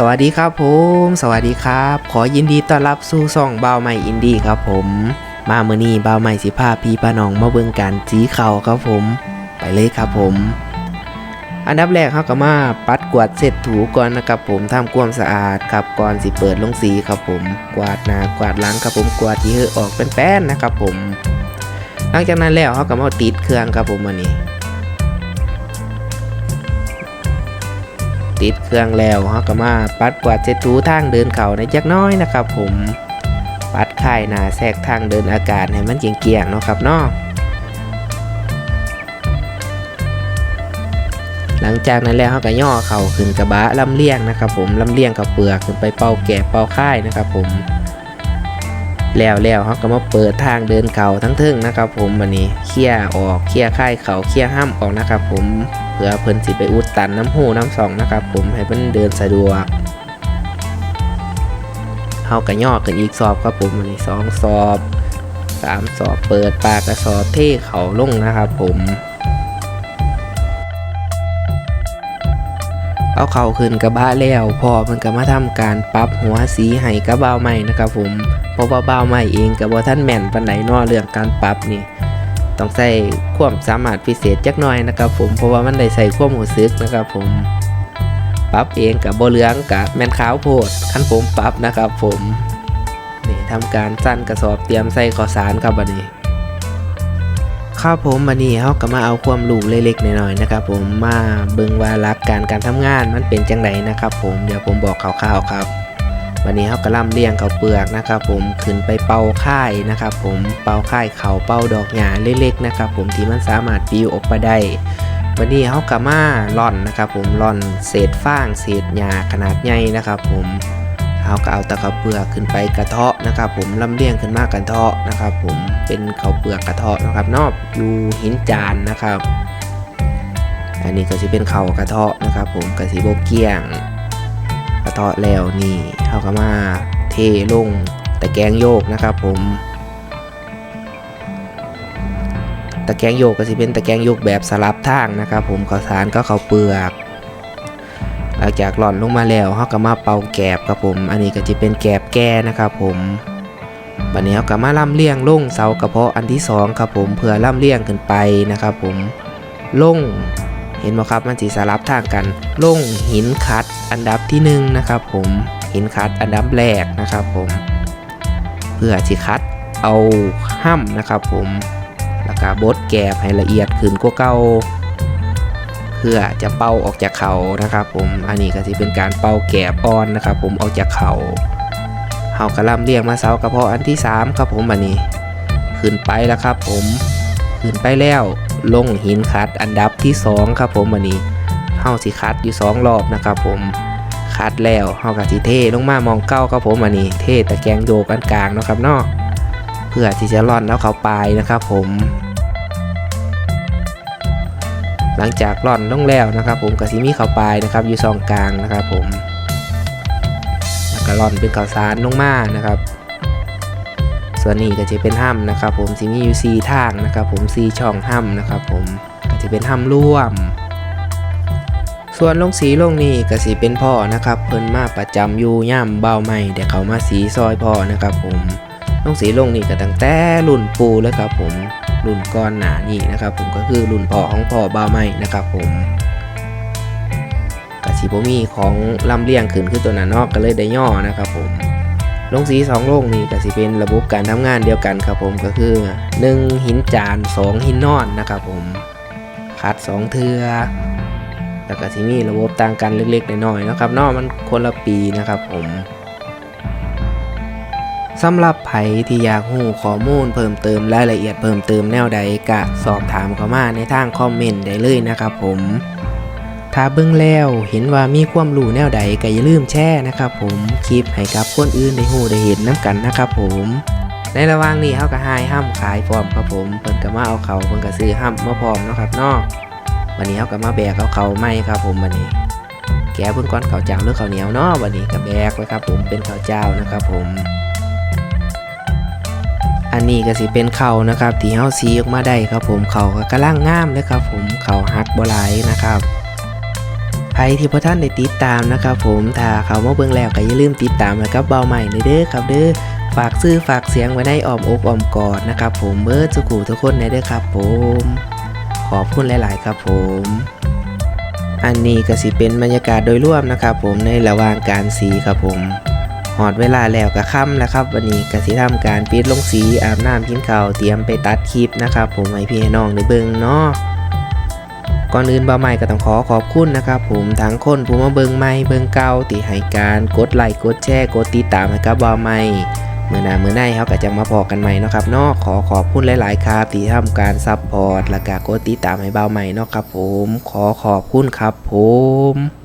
สวัสดีครับผม สวัสดีครับ ขอยินดีต้อนรับสู่ซ่องเบาใหม่อินดี้ครับผม มาเมื่อนี้เบาใหม่สิพาพี่ป้าน้องมาเบิ่งการจีเข่าครับผม ไปเลยครับผม อันดับแรกเขาก็มาปัดกวาดเสร็จถูก่อนนะครับผมทำความสะอาดครับก่อนสิเปิดลงสีครับผม กวาดหน้ากวาดหลังครับผมกวาดที่เหอออกเป็นแป้นนะครับผม หลังจากนั้นแล้วเขาก็มาติดเครื่องครับผมอันนี้ ติดเครื่องแล้วเขาก็มาปัดกวาดเช็ดถูทางเดินเขาในจักน้อยนะครับ ผมปัดค่ายหนาแทรกทางเดินอากาศให้มันเกี่ยงๆเนาะครับเนาะหลังจากนั้นแล้วเขาก็ย่อเข่าขึ้นกระบะลำเลียงนะครับ ผมลำเลียงกับเปลือกขึ้นไปเป่าแกะเป่าค่ายนะครับ ผม แล้วแล้วเขาก็มาเปิดทางเดินเขาทั้งทึ่งนะครับผมวันนี้เคลี่ยออกเคลี่ยค่ายเขาเคลี่ยห้ามออกนะครับผมเพื่อเพิ่นสิไปอุดตันน้ำหูน้ำสองนะครับผมให้เพิ่นเดินสะดวกเฮาก็ย่อขึ้นอีกสอบครับผมอันนี้สองสอบสามสอบเปิดปากกระสอบเท่เขาลงนะครับผม เอาเข่าขึ้นกระบะแล้วพอมันก็มาทำการปรับหัวสีให้กระเบ้าใหม่นะครับผมเพราะว่าเบ้าใหม่เองกับว่าท่านแม่นปันไหนนอเรื่องการปรับนี่ต้องใส่ความสามารถพิเศษจักหน่อยนะครับผมเพราะว่ามันได้ใส่ความหูซึกนะครับผมปรับเองกับโบเหลืองกับแมนขาวโพดขั้นผมปรับนะครับผมนี่ทำการสั้นกระสอบเตรียมใส่ข้าวสารครับบันนี้ ครับผมบันนี้เขาก็มาเอาความรู้เล็กๆน้อยๆนะครับผมมาเบิ่งว่าหลักการการทำงานมันเป็นจังไดนะครับ ผมเดี๋ยวผมบอกคร่าวๆครับ วันนี้เขากระลำเลี้ยงเขาเปลือกนะครับผมขึ้นไปเป่าค่ายนะครับ ผมเป่าค่ายเขาเป่าดอกหญ้าเล็กๆนะครับผมที่มันสามารถปิวออกไปได้วันนี้เขากระมาล่อนนะครับ ผมล่อนเศษฟางเศษหญ้าขนาดใหญ่นะครับ ผม เขาก็เอาตะเขาเปลือกขึ้นไปกระเทาะนะครับผมลำเลียงขึ้นมากระเทาะนะครับ ผมเป็นเขาเปลือกกระเทาะนะครับนอกอยู่หินจานนะครับ อันนี้ก็จะเป็นเขากระเทาะนะครับ ผมกระสีโบเกียง กระเทาะแล้วนี่เขาก็มาเทลงตะแกงโยกนะครับ ผมตะแกงโยกก็จะเป็นตะแกงโยกแบบสลับทางนะครับ ผมข้าวสารก็ข้าวเปลือก หลังจากหล่อนลงมาแล้วเขาก็มาเป่าแกบครับผม อันนี้ก็จะเป็นแกบแก่นะครับผมบัดนี้เขาก็มาล่ำเลียงลงเสากระเพาะอันที่สองครับผมเพื่อล่ำเลียงขึ้นไปนะครับผมลงเห็นไหมครับมันสีสลับทางกันลงหินคัดอันดับที่หนึ่งนะครับผมหินคัดอันดับแรกนะครับผม เพื่อที่คัดเอาห้ำนะครับผมแล้วก็บดแกบให้ละเอียดขึ้นกว่าเก่า เพื่อจะเป่าออกจากเขานะครับ ผมอันนี้ก็จะเป็นการเป่าแกบอ่อนนะครับ ผมออกจากเขาเฮากระลำเรียงมาเสากระเพาะอันที่สามครับผมอันนี้ ขึ้นไปแล้วครับ ผมขึ้นไปแล้วลงหินคัดอันดับที่ 2 ครับผมวันนี้เฮาสิคัดอยู่ 2 รอบนะครับ ผมคัดแล้วเฮาก็สิเทลงมามองเก้าครับผมวันนี้ เทตะแกงโยกอันกลางเนาะครับเนาะเพื่อที่จะร่อนแล้วเขาปลายนะครับ ผม หลังจากร่อนลงแล้วนะครับ ผมก็สิมีเขาปลายนะครับอยู่ซองกลางนะครับ ผมแล้วก็ร่อนเป็นข้าวสารลงมานะครับ ส่วนนี้ก็จะเป็นห้ำนะครับ ผมจะมีอยู่ซีทางนะครับ ผมซีช่องห้ำนะครับ ผมก็จะเป็นห้ำร่วม ส่วนลงสีลงนี้ก็สีเป็นพ่อนะครับ เพิ่นมาประจำอยู่ย่ำเบาใหม่เดี๋ยวเขามาสีซอยพ่อนะครับ ผม ลงสีลงนี่ก็ตั้งแต่รุ่นปูแล้วครับผมรุ่นก้อนหนานี่นะครับ ผมก็คือรุ่นพ่อของพ่อเบาใหม่นะครับ ผมกะสีบ่มีของลำเลียงขึ้นคือตัวนั้นเนอกก็เลยได้ย่อนะครับ ผมโรงสีสองโรงนี้ก็สิเป็นระบบการทำงานเดียวกันครับผมก็คือ 1 หินจาน 2 หินนอนนะครับ ผมคัด2เทือแล้วก็สิมีระบบต่างกันเล็กๆน้อยๆนะครับนอกมันคนละปีนะครับ ผม สำหรับไผที่อยากหูข้อมูลเพิ่มเติมรายละเอียดเพิ่มเติมแนวใดก็สอบถามเข้ามาในทางคอมเมนต์ได้เลยนะครับผมถ้าเบิ่งแล้วเห็นว่ามีความรู้แนวใดก็อย่าลืมแชร์นะครับผมคลิปให้กับคนอื่นได้ฮู้ได้เห็นน้ำกันนะครับผมในระหว่างนี้เฮาก็หายห้ำขายพร้อมครับผมเพิ่นก็มาเอาเขาเพิ่นก็ซื้อห้ำมมาพร้อมเนาะครับเนาะวันนี้เฮาก็มาแบกเอาเขาไม่ครับผมวันนี้ แกเพิ่นก้อนข้าวเจ้าหรือข้าวเหนียวเนาะวันนี้ก็แบกไว้ครับผมเป็นข้าวเจ้านะครับผม อันนี้ก็สิเป็นเขานะครับที่เฮาซีออกมาได้ครับผมเขาก็กำลังงามเลยครับผมเขาหักบลายนะครับไผรที่พอท่านได้ติดตามนะครับผมถ้าเขามาเบิ่งแล้วก็อย่าลืมติดตามแล้วก็เบาใหม่ในเด้อครับเด้อฝากซื้อฝากเสียงไว้ในอ้อมอกอ้อมกอดนะครับผมเบิร์ดสุกูทุกคนในเด้อครับผมขอบคุณหลาย ๆ ครับผมอันนี้ก็สิเป็นบรรยากาศโดยรวมนะครับผมในระหว่างการสีครับผม หอดเวลาแล้วก็ค่ำแล้วครับ วันนี้ก็สิทำการปิดลงสีอาบน้ำกินข้าวเตรียมไปตัดคลิปนะครับ ผมให้พี่น้องได้เบิ่งเนาะก่อนอื่นบ่าวใหม่ก็ต้องขอขอบคุณนะครับผมทั้งคนผู้มาเบิ่งใหม่เบิ่งเก่าที่ให้การกดไลค์กดแชร์กดติดตามให้กับบ่าวใหม่เมื่อหน้าเมื่อในเขาก็จะมาพอกันใหม่นะครับเนาะขอขอบคุณหลาย ๆ ครับที่ทำการซัพพอร์ตและก็กดติดตามให้เบาใหม่เนาะครับผมขอขอบคุณครับผม